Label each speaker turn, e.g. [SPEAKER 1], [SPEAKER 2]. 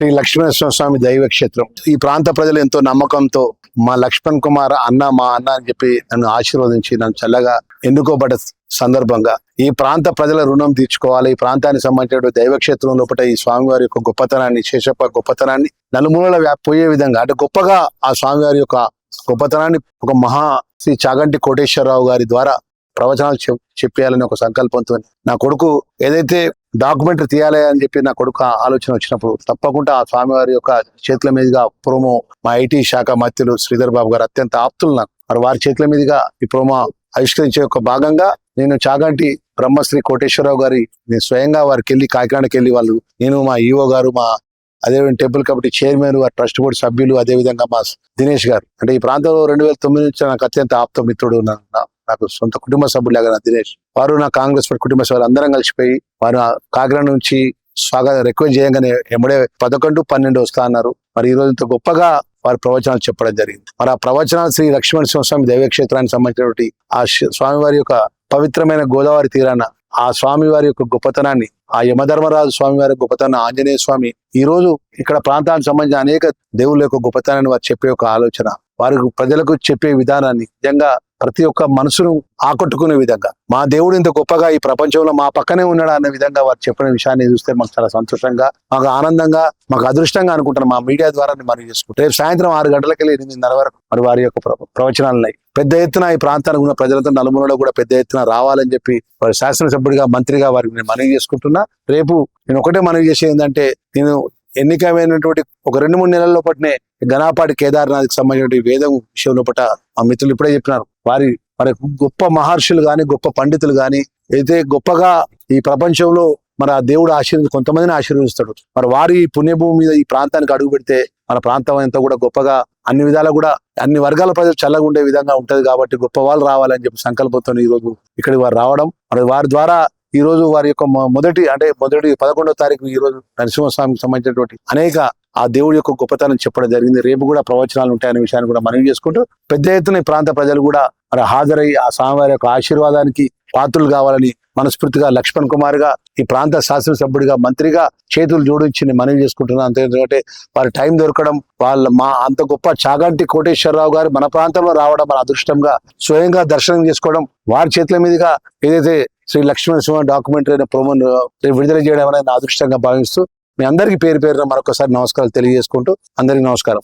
[SPEAKER 1] శ్రీ లక్ష్మీనరసింహ స్వామి దైవ క్షేత్రం ఈ ప్రాంత ప్రజలు ఎంతో నమ్మకంతో మా లక్ష్మణ్ కుమార్ అన్న మా అన్న అని చెప్పి నన్ను ఆశీర్వదించి నన్ను చల్లగా ఎన్నుకోబడ్డ సందర్భంగా ఈ ప్రాంత ప్రజల రుణం తీర్చుకోవాలి. ఈ ప్రాంతానికి సంబంధించిన దైవక్షేత్రం లోపల ఈ స్వామివారి యొక్క గొప్పతనాన్ని శేషప్ప గొప్పతనాన్ని నలుమూలల వ్యాప్ పోయే విధంగా అంటే గొప్పగా ఆ స్వామివారి యొక్క గొప్పతనాన్ని ఒక మహా శ్రీ చాగంటి కోటేశ్వరరావు గారి ద్వారా ప్రవచనాలు చెప్పేయాలని ఒక సంకల్పంతో నా కొడుకు ఏదైతే డాక్యుమెంటరీ తీయాలి అని చెప్పి నా కొడుకు ఆలోచన వచ్చినప్పుడు తప్పకుండా ఆ స్వామివారి యొక్క చేతుల మీదుగా ప్రోమో మా ఐటీ శాఖ మధ్యలు శ్రీధర్ బాబు గారు అత్యంత ఆప్తులు నాకు. మరి వారి చేతుల మీదుగా ఈ ప్రోమో ఆవిష్కరించే యొక్క భాగంగా నేను చాగంటి బ్రహ్మశ్రీ కోటేశ్వరరావు గారి నేను స్వయంగా వారికి వెళ్ళి కాకినాడకి వెళ్ళి వాళ్ళు నేను మా ఈఓ గారు మా అదేవిధంగా టెంపుల్ కమిటీ చైర్మన్ వారి ట్రస్ట్ బోర్డు సభ్యులు అదేవిధంగా మా దినేష్ గారు. అంటే ఈ ప్రాంతంలో రెండు వేల తొమ్మిది నుంచి నాకు అత్యంత ఆప్త మిత్రుడు నా- నాకు సొంత కుటుంబ సభ్యులాగా నా దినేష్. వారు నా కాంగ్రెస్ పార్టీ కుటుంబ సభ్యులు అందరం కలిసిపోయి వారు ఆ కాకినాడ నుంచి స్వాగతం రిక్వెస్ట్ చేయగానే ఎమ్మడే పదకొండు పన్నెండు వస్తా అన్నారు. మరి ఈ రోజు ఇంత గొప్పగా వారి ప్రవచనాలు చెప్పడం జరిగింది. మరి ఆ ప్రవచనాలు శ్రీ లక్ష్మణ స్వామి దైవక్షేత్రానికి సంబంధించినటువంటి ఆ స్వామివారి యొక్క పవిత్రమైన గోదావరి తీరాన ఆ స్వామివారి యొక్క గొప్పతనాన్ని ఆ యమధర్మరాజు స్వామివారి గొప్పతనం ఆంజనేయ స్వామి ఈ రోజు ఇక్కడ ప్రాంతానికి సంబంధించిన అనేక దేవుళ్ళ యొక్క గొప్పతనాన్ని వారు చెప్పే ఒక ఆలోచన. వారి ప్రజలకు చెప్పే విధానాన్ని నిజంగా ప్రతి ఒక్క మనసును ఆకట్టుకునే విధంగా. మా దేవుడు ఇంత గొప్పగా ఈ ప్రపంచంలో మా పక్కనే ఉన్నాడు అనే విధంగా వారు చెప్పిన విషయాన్ని చూస్తే మాకు చాలా సంతోషంగా మాకు ఆనందంగా మాకు అదృష్టంగా అనుకుంటున్నాను మా మీడియా ద్వారా మనం చేసుకుంటాం. రేపు సాయంత్రం ఆరు గంటలకి వెళ్ళి ఎనిమిదిన్నర వరకు మరి వారి యొక్క ప్రవచనాలు ఉన్నాయి పెద్ద ఎత్తున ఈ ప్రాంతానికి ఉన్న ప్రజలతో నలుమూలలో కూడా పెద్ద ఎత్తున రావాలని చెప్పి వారి శాసనసభ్యుడిగా మంత్రిగా వారికి నేను మనవి చేసుకుంటున్నా. రేపు నేను ఒకటే మనవి చేసేది ఏంటంటే నేను ఎన్నికమైనటువంటి ఒక రెండు మూడు నెలల లోపటనే గణాపాటి కేదార్నాథ్కి సంబంధించిన వేదం విషయం లోపట మా మిత్రులు ఇప్పుడే చెప్పినారు. వారి మరి గొప్ప మహర్షులు కానీ గొప్ప పండితులు కానీ అయితే గొప్పగా ఈ ప్రపంచంలో మన దేవుడు ఆశీర్వదించి కొంతమందిని ఆశీర్వదిస్తాడు. మరి వారి పుణ్యభూమి మీద ఈ ప్రాంతానికి అడుగు పెడితే మన ప్రాంతం అంతా కూడా గొప్పగా అన్ని విధాలు కూడా అన్ని వర్గాల ప్రజలు చల్లగా ఉండే విధంగా ఉంటది కాబట్టి గొప్ప వాళ్ళు రావాలని చెప్పి సంకల్పంతో ఈ రోజు ఇక్కడికి వారు రావడం. మరి వారి ద్వారా ఈ రోజు వారి యొక్క మొదటి అంటే మొదటి పదకొండవ తారీఖు ఈ రోజు నరసింహస్వామికి సంబంధించినటువంటి అనేక ఆ దేవుడి యొక్క గొప్పతనం చెప్పడం జరిగింది. రేపు కూడా ప్రవచనాలు ఉంటాయనే విషయాన్ని కూడా మనవి చేసుకుంటూ పెద్ద ఎత్తున ఈ ప్రాంత ప్రజలు కూడా మరి హాజరై ఆ స్వామివారి యొక్క ఆశీర్వాదానికి పాత్రులు కావాలని మనస్ఫూర్తిగా లక్ష్మణ్ కుమార్గా ఈ ప్రాంత శాసనసభ్యుడిగా మంత్రిగా చేతులు జోడించి నేను మనవి చేసుకుంటున్నాను. అంతే ఎందుకంటే వారి టైం దొరకడం వాళ్ళ మా అంత గొప్ప చాగంటి కోటేశ్వరరావు గారు మన ప్రాంతంలో రావడం మన అదృష్టంగా స్వయంగా దర్శనం చేసుకోవడం వారి చేతుల మీదుగా ఏదైతే శ్రీ లక్ష్మణ సింహ డాక్యుమెంటరీ అనే ప్రోమోను విడుదల చేయడం అనేది నా అదృష్టంగా భావిస్తూ మీ అందరికీ పేరు పేరున మరొకసారి నమస్కారాలు తెలియజేసుకుంటూ అందరికీ నమస్కారం.